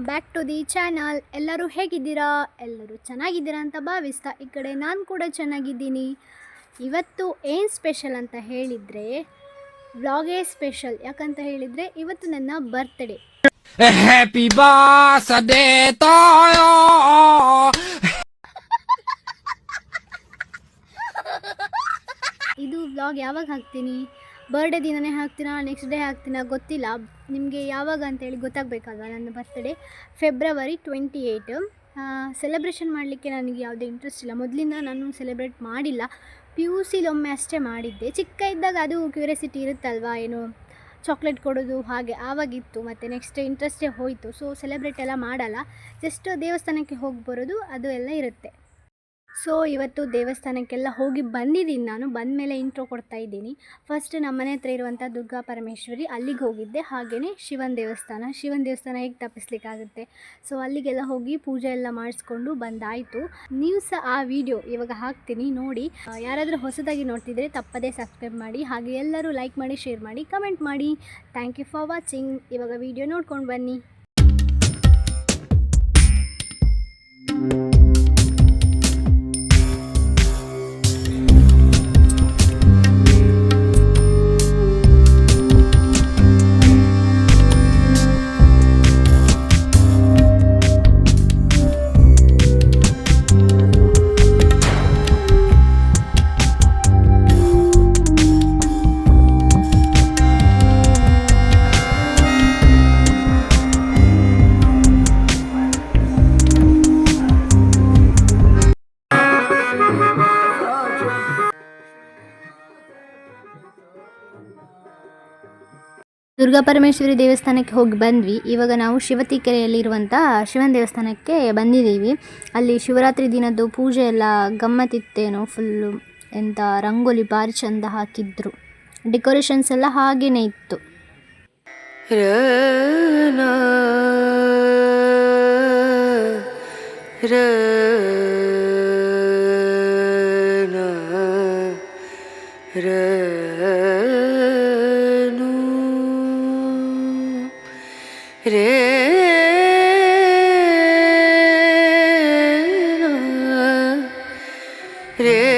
Welcome back to the channel ಎಲ್ಲರೂ ಹೇಗಿದ್ದೀರಾ? ಎಲ್ಲರೂ ಚೆನ್ನಾಗಿದ್ದೀರಾ ಅಂತ ಭಾವಿಸ್ತಾ ಈ ಕಡೆ ನಾನು ಕೂಡ ಚೆನ್ನಾಗಿದ್ದೀನಿ. ಇವತ್ತು ಏನು ಸ್ಪೆಷಲ್ ಅಂತ ಹೇಳಿದರೆ ವ್ಲಾಗೇ ಸ್ಪೆಷಲ್ ಯಾಕಂತ ಹೇಳಿದರೆ ಇವತ್ತು ನನ್ನ ಬರ್ತ್ಡೇ ಹ್ಯಾಪಿ birthday ತಾಯೋ ಇದು ವ್ಲಾಗ್ ಯಾವಾಗ ಹಾಕ್ತೀನಿ? ಬರ್ಡೇ ದಿನನೇ ಹಾಕ್ತೀನಾ ನೆಕ್ಸ್ಟ್ ಡೇ ಹಾಕ್ತೀನಾ ಗೊತ್ತಿಲ್ಲ. ನಿಮಗೆ ಯಾವಾಗ ಅಂತೇಳಿ ಗೊತ್ತಾಗಬೇಕಲ್ವ ನನ್ನ birthday February twenty eight celebration ಮಾಡಲಿಕ್ಕೆ ನನಗೆ ಯಾವುದೇ ಇಂಟ್ರೆಸ್ಟ್ ಇಲ್ಲ. ಮೊದಲಿಂದ ನಾನು ಸೆಲೆಬ್ರೇಟ್ ಮಾಡಿಲ್ಲ. ಪಿ ಯು ಸಿಲೊಮ್ಮೆ ಅಷ್ಟೇ ಮಾಡಿದ್ದೆ. ಚಿಕ್ಕ ಇದ್ದಾಗ ಅದು ಕ್ಯೂರಿಯಾಸಿಟಿ ಇರುತ್ತಲ್ವಾ, ಏನು ಚಾಕ್ಲೇಟ್ ಕೊಡೋದು ಹಾಗೆ ಆವಾಗಿತ್ತು, ಮತ್ತು ನೆಕ್ಸ್ಟ್ ಇಂಟ್ರೆಸ್ಟೇ ಹೋಯಿತು. ಸೊ ಸೆಲೆಬ್ರೇಟ್ ಎಲ್ಲ ಮಾಡಲ್ಲ. ಜಸ್ಟ್ ದೇವಸ್ಥಾನಕ್ಕೆ ಹೋಗಿ ಬರೋದು, ಅದು ಎಲ್ಲ ಇರುತ್ತೆ. ಸೊ ಇವತ್ತು ದೇವಸ್ಥಾನಕ್ಕೆಲ್ಲ ಹೋಗಿ ಬಂದಿದ್ದೀನಿ ನಾನು. ಬಂದ ಮೇಲೆ ಇಂಟ್ರೋ ಕೊಡ್ತಾ ಇದ್ದೀನಿ. ಫಸ್ಟ್ ನಮ್ಮ ಮನೆ ಹತ್ರ ಇರುವಂಥ ದುರ್ಗಾ ಪರಮೇಶ್ವರಿ, ಅಲ್ಲಿಗೆ ಹೋಗಿದ್ದೆ. ಹಾಗೆಯೇ ಶಿವನ ದೇವಸ್ಥಾನ. ಶಿವನ ದೇವಸ್ಥಾನ ಹೇಗೆ ತಪ್ಪಿಸ್ಲಿಕ್ಕಾಗುತ್ತೆ? ಸೊ ಅಲ್ಲಿಗೆಲ್ಲ ಹೋಗಿ ಪೂಜೆ ಎಲ್ಲ ಮಾಡಿಸ್ಕೊಂಡು ಬಂದಾಯಿತು. ನೀವು ಸಹ ಆ ವಿಡಿಯೋ ಇವಾಗ ಹಾಕ್ತೀನಿ, ನೋಡಿ. ಯಾರಾದರೂ ಹೊಸದಾಗಿ ನೋಡ್ತಿದ್ರೆ ತಪ್ಪದೇ ಸಬ್ಸ್ಕ್ರೈಬ್ ಮಾಡಿ. ಹಾಗೆ ಎಲ್ಲರೂ ಲೈಕ್ ಮಾಡಿ ಶೇರ್ ಮಾಡಿ ಕಮೆಂಟ್ ಮಾಡಿ. ಥ್ಯಾಂಕ್ ಯು ಫಾರ್ ವಾಚಿಂಗ್ ಇವಾಗ ವಿಡಿಯೋ ನೋಡ್ಕೊಂಡು ಬನ್ನಿ. ದುರ್ಗಾ ಪರಮೇಶ್ವರಿ ದೇವಸ್ಥಾನಕ್ಕೆ ಹೋಗಿ ಬಂದ್ವಿ. ಇವಾಗ ನಾವು ಶಿವತಿಕೆರೆಯಲ್ಲಿರುವಂಥ ಶಿವನ ದೇವಸ್ಥಾನಕ್ಕೆ ಬಂದಿದ್ದೀವಿ. ಅಲ್ಲಿ ಶಿವರಾತ್ರಿ ದಿನದ್ದು ಪೂಜೆ ಎಲ್ಲ ಗಮ್ಮತ್ತಿತ್ತೇನೋ ಫುಲ್ಲು ಎಂಥ ರಂಗೋಲಿ ಭಾರಿ ಚಂದ ಹಾಕಿದ್ರು. ಡೆಕೋರೇಷನ್ಸ್ ಎಲ್ಲ ಹಾಗೇನೇ ಇತ್ತು. ರನ. ರೇ ರೇ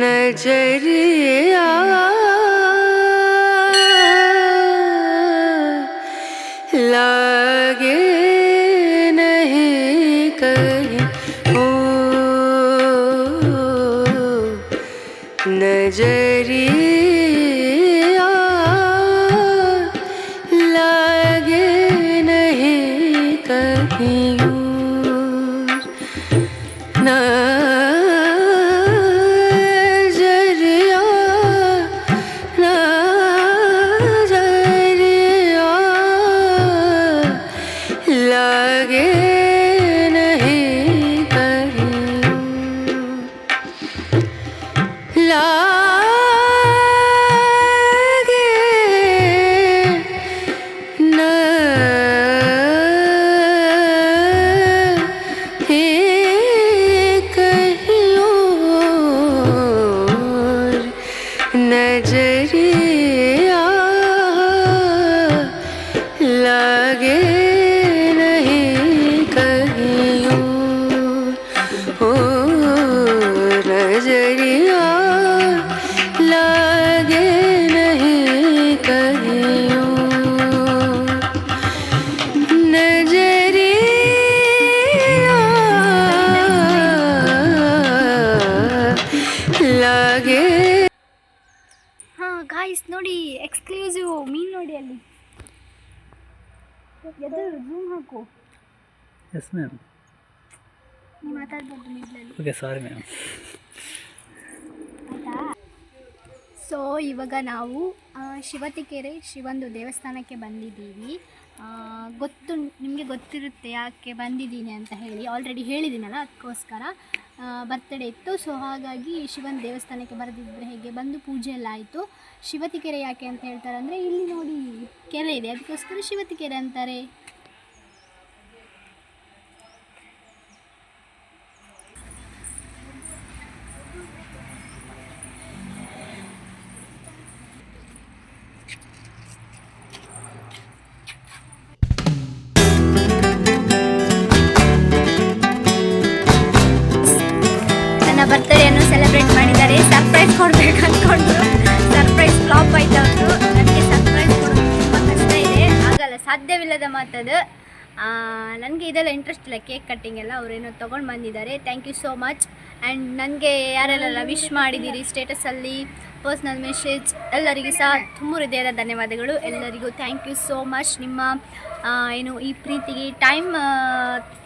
नजरिया J. नजरिया ಅಲ್ಲಿ ಎದುರು ಝೂಮ್ ಹಾಕು. ಎಸ್ ಮ್ಯಾಮ್ ನೀವು ಮಾತಾಡ್ಬಾರ್ದು ಮಿಡ್ಲಲ್ಲಿ ಓಕೆ ಸಾರಿ ಮ್ಯಾಮ್ ಸೊ ಇವಾಗ ನಾವು ಶಿವತಿಕೆರೆ ಶಿವಂದು ದೇವಸ್ಥಾನಕ್ಕೆ ಬಂದಿದ್ದೀವಿ. ಆ, ಗೊತ್ತು ನಿಮಗೆ ಗೊತ್ತಿರುತ್ತೆ ಯಾಕೆ ಬಂದಿದ್ದೀನಿ ಅಂತ ಹೇಳಿ. ಆಲ್ರೆಡಿ ಹೇಳಿದ್ದೀನಲ್ಲ ಅದಕ್ಕೋಸ್ಕರ. ಬರ್ತಡೇ ಇತ್ತು. ಸೊ ಹಾಗಾಗಿ ಶಿವನ ದೇವಸ್ಥಾನಕ್ಕೆ ಬರೆದಿದ್ದರೆ ಹೇಗೆ? ಬಂದು ಪೂಜೆ ಎಲ್ಲ ಆಯಿತು. ಶಿವತಿ ಕೆರೆ ಯಾಕೆ ಅಂತ ಹೇಳ್ತಾರೆ ಅಂದರೆ ಇಲ್ಲಿ ನೋಡಿ ಕೆರೆ ಇದೆ. ಅದಕ್ಕೋಸ್ಕರ ಶಿವತಿ ಕೆರೆ ಅಂತಾರೆ. ಸಾಧ್ಯವಿಲ್ಲದ ಮಾತದು. ನನಗೆ ಇದೆಲ್ಲ ಇಂಟ್ರೆಸ್ಟ್ ಇಲ್ಲ ಕೇಕ್ ಕಟ್ಟಿಂಗ್ ಎಲ್ಲ. ಅವರೇನೋ ತೊಗೊಂಡು ಬಂದಿದ್ದಾರೆ. Thank you so much and ನನಗೆ ಯಾರೆಲ್ಲ ವಿಶ್ ಮಾಡಿದ್ದೀರಿ ಸ್ಟೇಟಸಲ್ಲಿ ಪರ್ಸ್ನಲ್ ಮೆಸೇಜ್ ಎಲ್ಲರಿಗೂ ಸಹ ತುಂಬ ಹೃದಯದ ಧನ್ಯವಾದಗಳು. ಎಲ್ಲರಿಗೂ ಥ್ಯಾಂಕ್ ಯು ಸೋ ಮಚ್ ನಿಮ್ಮ ಏನು ಈ ಪ್ರೀತಿಗೆ ಟೈಮ್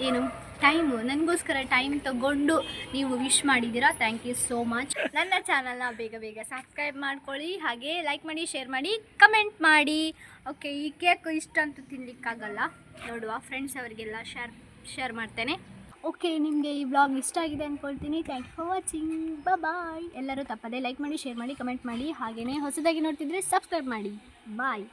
ಏನು ಟೈಮು, ನನಗೋಸ್ಕರ ಟೈಮ್ ತಗೊಂಡು ನೀವು ವಿಶ್ ಮಾಡಿದ್ದೀರಾ ಥ್ಯಾಂಕ್ ಯು ಸೋ ಮಚ್ ನನ್ನ ಚಾನಲ್ನ ಬೇಗ ಬೇಗ ಸಬ್ಸ್ಕ್ರೈಬ್ ಮಾಡ್ಕೊಳ್ಳಿ, ಹಾಗೆ ಲೈಕ್ ಮಾಡಿ ಶೇರ್ ಮಾಡಿ ಕಮೆಂಟ್ ಮಾಡಿ. ಓಕೆ ಈ ಕೇಕ್ ಇಷ್ಟಂತೂ ತಿನ್ಲಿಕ್ಕಾಗಲ್ಲ. ನೋಡುವ ಫ್ರೆಂಡ್ಸ್ ಅವರಿಗೆಲ್ಲ ಶೇರ್ ಶೇರ್ ಮಾಡ್ತೇನೆ. ಓಕೆ ನಿಮಗೆ ಈ ಬ್ಲಾಗ್ ಇಷ್ಟ ಆಗಿದೆ ಅಂದ್ಕೊಳ್ತೀನಿ thank you for watching bye ಎಲ್ಲರೂ ತಪ್ಪದೆ ಲೈಕ್ ಮಾಡಿ ಶೇರ್ ಮಾಡಿ ಕಮೆಂಟ್ ಮಾಡಿ. ಹಾಗೆಯೇ ಹೊಸದಾಗಿ ನೋಡ್ತಿದ್ರೆ ಸಬ್ಸ್ಕ್ರೈಬ್ ಮಾಡಿ. ಬಾಯ್